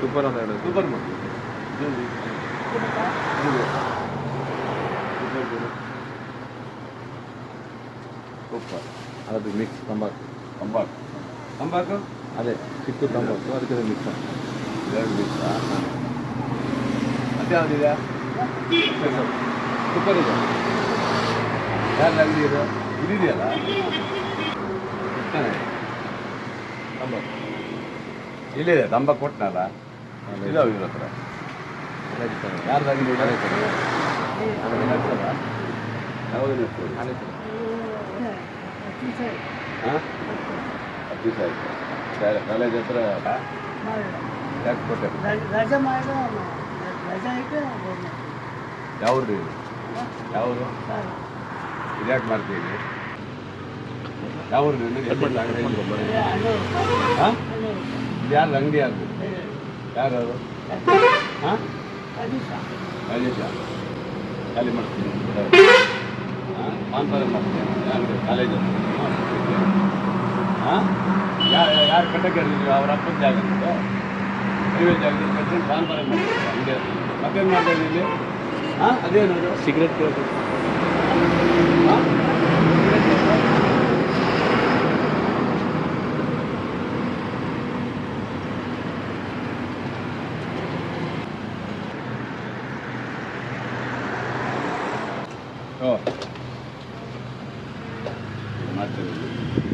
Super ಅಂತ ಹೇಳೋದು. Super. Super. ಅದು ಮಿಕ್ಸ್ ತಂಬಾಕು. ತಂಬಾಕು. ತಂಬಾಕು? ಅದೇ ಚಿಕ್ಕ ತಂಬಾಕು ಅದಕ್ಕೆ ಮಿಕ್ಸ್ ಎರಡು ಮಿಕ್ಸ್ ಮತ್ತೆ ಯಾವುದಿದೆ ಸೂಪರ್ ಇದೆ. ಯಾರು ಅಲ್ಲಿ ಇದು? ಇದಿದೆಯಲ್ಲ? ತಂಬಾಕು. ಇಲ್ಲಿದೆ ತಂಬಾಕು ಕೊಟ್ಟನಲ್ಲ ಇದಾವೆ ಇವ್ರ ಹತ್ರ ಹತ್ತು ದಿವಸ ಆಯ್ತು. ಕಾಲೇಜ್ ಹತ್ರ ಯಾಕೆ ಕೊಟ್ಟೆ? ಯಾವ್ದು? ಇದು ಯಾವುದು ಇದು ಯಾಕೆ ಮಾಡ್ತೀವಿ ಯಾವ್ದು? ಎಲ್ಲಿ ಅಂಗಡಿ ಇದು ಯಾರ್ದು? ಯಾರು ಹಾಂ? ರಾಜೇಶ. ಖಾಲಿ ಮಾಡ್ತೀನಿ. ಹಾಂ? ಪಾನ್ಪರ ಮಾಡ್ತೀನಿ. ಅಂಗಡಿ ಕಾಲೇಜ್ ಹಾಂ? ಯಾರು ಯಾರು ಕಟ್ಟಕ್ಕೆ ಹೇಳಿದ್ರು ಅವ್ರ ಅಪ್ಪನ ಜಾಗ ಪ್ರೈವೇಟ್ ನೀವೇ ಜಾಗದಲ್ಲಿ ಕಟ್ಕೊಂಡು ಪಾನ್ಪರ ಮಾಡ್ತೀನಿ. ಅಂಗಡಿ ಮತ್ತೇನು ಮಾಡ್ತಾ ಇದ್ದೀನಿ ಹಾಂ? ಅದೇನು ಸಿಗರೇಟ್ ಕೇಳ್ಬೇಕು. ಹಾಂ? 待ってる。